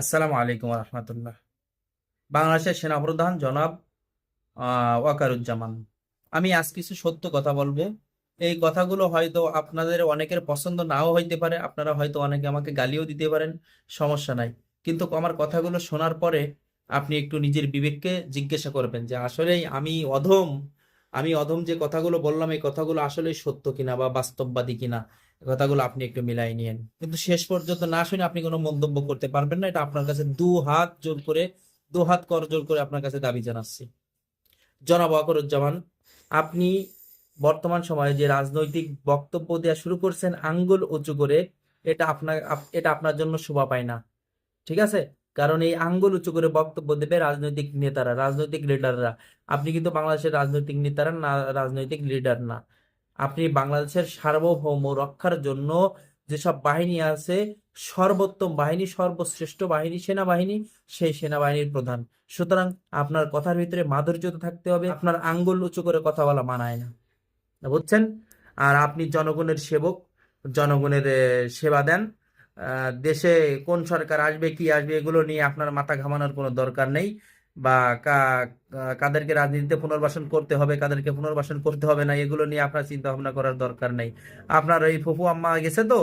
আসসালামু আলাইকুম রহমতুল্লাহ বাংলাদেশের সেনাপ্রধান জনাব ওয়াকারুজ্জামান। আমি আজ কিছু সত্য কথা বলবে। এই কথাগুলো হয়তো আপনাদের অনেকের পছন্দ নাও হইতে পারে, আপনারা হয়তো অনেকে আমাকে গালিও দিতে পারেন, সমস্যা নাই। কিন্তু আমার কথাগুলো শোনার পরে আপনি একটু নিজের বিবেককে জিজ্ঞাসা করবেন যে আসলেই আমি অধম আমি অধম যে কথাগুলো বললাম, এই কথাগুলো আসলেই সত্য কিনা বা বাস্তববাদী কিনা কথাগুলো আপনি একটু মিলাই নিয়েন। কিন্তু শেষ পর্যন্ত না শুনে আপনি কোনো মন্তব্য করতে পারবেন না, এটা আপনার কাছে দু হাত জোর করে, দু হাত কর জোর করে আপনার কাছে দাবি জানাচ্ছি। জনাব ওয়াকরুজ্জামান, আপনি বর্তমান সময়ে যে রাজনৈতিক বক্তব্য দেওয়া শুরু করছেন, আঙ্গুল উঁচু করে, এটা আপনার এটা আপনার জন্য শোভা পায় না। ঠিক আছে? কারণ এই আঙ্গুল উঁচু করে বক্তব্য দেবে রাজনৈতিক নেতারা, রাজনৈতিক লিডাররা আপনি কিন্তু বাংলাদেশের রাজনৈতিক নেতারা না, রাজনৈতিক লিডার না। আপনি বাংলাদেশের সার্বভৌম রক্ষার জন্য যেসব বাহিনী আছে, সর্বোত্তম বাহিনী, সর্বশ্রেষ্ঠ বাহিনী, সেনাবাহিনী, সেই সেনাবাহিনীর প্রধান। সুতরাং আপনার কথার ভিতরে মাধুর্যতা থাকতে হবে, আপনার আঙ্গুল উঁচু করে কথা বলা মানায় না। বুঝছেন? আর আপনি জনগণের সেবক, জনগণের সেবা দেন। দেশে কোন সরকার আসবে, কি আসবে, এগুলো নিয়ে আপনার মাথা ঘামানোর কোনো দরকার নেই বা কাদেরকে রাজনীতিতে পুনর্বাসন করতে হবে, কাদেরকে পুনর্বাসন করতে হবে না, এগুলো নিয়ে আপনার চিন্তা ভাবনা করার দরকার নেই। আপনার এই ফুফু আম্মা গেছে তো?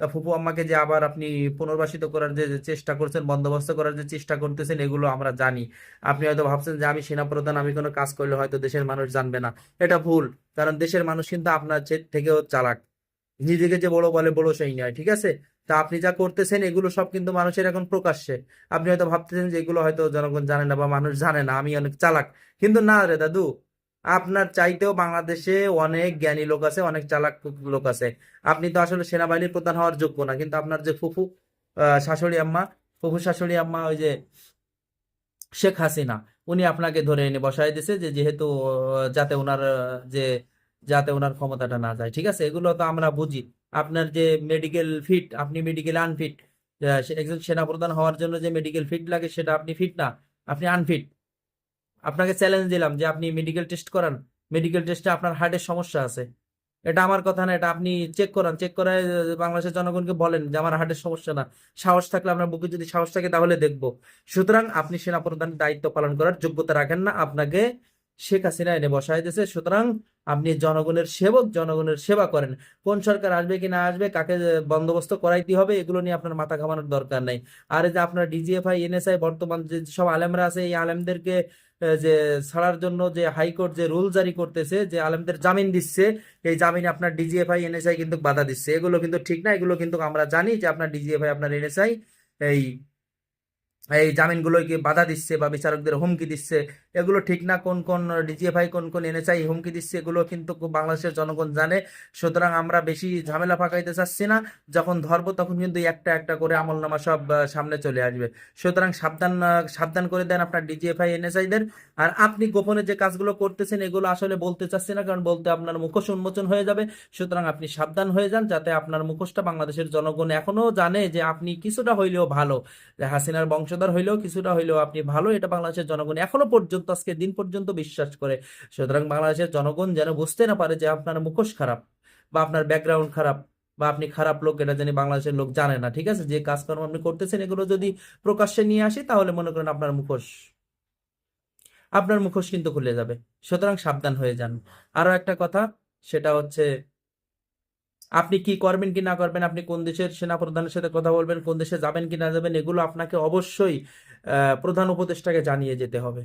তা ফুফু আম্মাকে যে আবার আপনি পুনর্বাসিত করার যে চেষ্টা করছেন, বন্দোবস্ত করার যে চেষ্টা করতেছেন, এগুলো আমরা জানি। আপনি হয়তো ভাবছেন যে আমি সেনাপ্রধান, আমি কোনো কাজ করলে হয়তো দেশের মানুষ জানবে না। এটা ভুল, কারণ দেশের মানুষ কিন্তু আপনার থেকেও চালাক। নিজেকে যে বড় বলে বড় সেই নয়, ঠিক আছে? তা আপনি যা করতেছেন, এগুলো সব কিন্তু মানুষের এখন প্রকাশ্যে। আপনি হয়তো ভাবতেছেন যে এগুলো হয়তো জনগণ জানে না বা মানুষ জানে না, আমি অনেক চালাক। কিন্তু না রে দাদু, আপনার চাইতেও বাংলাদেশে অনেক জ্ঞানী লোক আছে, অনেক চালাক লোক আছে। আপনি তো আসলে সেনাবাহিনীর প্রধান হওয়ার যোগ্য না, কিন্তু আপনার যে ফুফু শাশুড়ি আম্মা, ফুফু শাশুড়ি আম্মা ওই যে শেখ হাসিনা, উনি আপনাকে ধরে এনে বসায় দিছে যে যেহেতু যাতে ওনার, যে যাতে ওনার ক্ষমতাটা না যায়, ঠিক আছে? এগুলো তো আমরা বুঝি। আপনার যে মেডিকেল ফিট আপনি মেডিকেল আনফিট একজন সেনাপ্রধান হওয়ার জন্য যে মেডিকেল ফিট লাগে সেটা আপনি ফিট না, আপনি আনফিট আপনাকে চ্যালেঞ্জ দিলাম যে আপনি মেডিকেল টেস্ট করান মেডিকেল টেস্টে আপনার হার্টের সমস্যা আছে। এটা আমার কথা না, এটা আপনি চেক করান চেক করায় বাংলাদেশের জনগণকে বলেন যে আমার হার্টের সমস্যা না। সাহস থাকলে আপনার বুকে যদি সাহস থাকে তাহলে দেখব। সুতরাং আপনি সেনাপ্রধানের দায়িত্ব পালন করার যোগ্যতা রাখেন না, আপনাকে শেখ হাসিনা এনে বসায় দিয়েছে। সুতরাং আপনি জনগণের সেবক, জনগণের সেবা করেন। কোন সরকার আসবে কি না আসবে, কাকে বন্দোবস্ত করাইতে হবে, এগুলো নিয়ে আপনার মাথা ঘামানোর দরকার নাই। আর যে আপনার ডিজিএফআই, এনএসআই, বর্তমান যে সব আলেমরা আছে, এই আলেমদেরকে যে ছাড়ার জন্য যে হাইকোর্ট যে রুল জারি করতেছে, যে আলেমদের জামিন দিচ্ছে, এই জামিনে আপনার ডিজিএফআই, এনএসআই কিন্তু বাধা দিচ্ছে। এগুলো কিন্তু ঠিক না, এগুলো কিন্তু আমরা জানি যে আপনার ডিজিএফআই, আপনার এনএসআই, এই এই জামিনগুলোকে বাধা দিচ্ছে বা বিচারকদের হুমকি দিচ্ছে, এগুলো ঠিক না কোন কোন ডিজিএফআই, কোন কোন এনএসআই হুমকি দিচ্ছে, এগুলো কিন্তু বাংলাদেশের জনগণ জানে। সুতরাং আমরা বেশি ঝামেলা পাকাইতে চাচ্ছি না, যখন ধরবো তখন কিন্তু একটা একটা করে আমলনামা সব সামনে চলে আসবে। সুতরাং সাবধান সাবধান করে দেন আপনার ডিজিএফআই, এনএসআইদের। আর আপনি গোপনে যে কাজগুলো করতেছেন, এগুলো আসলে বলতে চাচ্ছি না, কারণ বলতে আপনার মুখোশ উন্মোচন হয়ে যাবে। সুতরাং আপনি সাবধান হয়ে যান, যাতে আপনার মুখোশটা বাংলাদেশের জনগণ এখনও জানে যে আপনি কিছুটা হইলেও ভালো। হাসিনার হাসিনার বংশধর হইলেও কিছুটা হইলেও আপনি ভালো, এটা বাংলাদেশের জনগণ এখনও পর্যন্ত, আজকে দিন পর্যন্ত বিশ্বাস করে। সুতরাং বাংলাদেশের জনগণ যেন বুঝতে না পারে যে আপনার মুখোশ খারাপ বা আপনার ব্যাকগ্রাউন্ড খারাপ বা আপনি খারাপ লোক, এটা জানি বাংলাদেশের লোক জানে না, ঠিক আছে? যে কাজকর্ম আপনি করতেছেন, এগুলো যদি প্রকাশ্যে নিয়ে আসি, তাহলে মনে করেন আপনার মুখোশ আপনার মুখোশ কিন্তু খুলে যাবে। সুতরাং সাবধান হয়ে যান। আরও একটা কথা, সেটা হচ্ছে আপনি কি করবেন কি না করবেন, আপনি কোন দেশের সেনাপ্রধানের সাথে কথা বলবেন, কোন দেশে যাবেন কি না যাবেন, এগুলো আপনাকে অবশ্যই প্রধান উপদেষ্টাকে জানিয়ে যেতে হবে।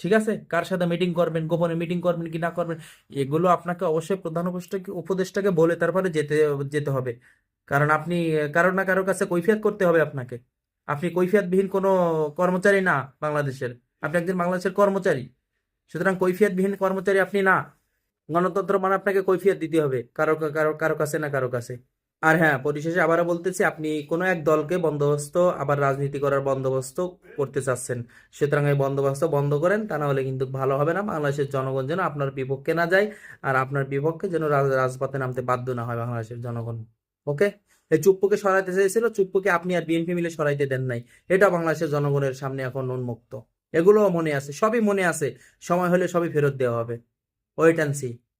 ঠিক আছে? কার সাথে মিটিং করবেন, গোপনে মিটিং করবেন কি না করবেন, এগুলো আপনাকে অবশ্যই প্রধান উপদেষ্টাকে উপদেষ্টাকে বলে তারপরে যেতে যেতে হবে। কারণ আপনি কারও না কারোর কাছে কৈফিয়াত করতে হবে আপনাকে। আপনি কৈফিয়াতবিহীন কোনো কর্মচারী না বাংলাদেশের। আপনি একজন বাংলাদেশের কর্মচারী। সুতরাং কৈফিয়াতবিহীন কর্মচারী আপনি না। গণতন্ত্র মানে আপনাকে কৈফিয়ত দিতে হবে, কারও কারও কারও কাছে না কারও কাছে। আর হ্যাঁ পরিশেষে আবারও বলতেছি, আপনি কোনো এক দলকে বন্দোবস্ত, আবার রাজনীতি করার বন্দোবস্ত করতে চাচ্ছেন। সুতরাং এই বন্দোবস্ত বন্ধ করেন, তা না হলে কিন্তু ভালো হবে না। বাংলাদেশের জনগণ যেন আপনার বিপক্ষে না যায়, আর আপনার বিপক্ষে যেন রাজ- রাজপথে নামতে বাধ্য না হয় বাংলাদেশের জনগণ। ওকে? এই চুপ্পুকে সরাইতে চেয়েছিল চুপ্পুকে আপনি আর বিএনপি মিলে সরাইতে দেন নাই। এটা বাংলাদেশের জনগণের সামনে এখন উন্মুক্ত। এগুলোও মনে আছে, সবই মনে আছে। সময় হলে সবই ফেরত দেওয়া হবে। Wait and see.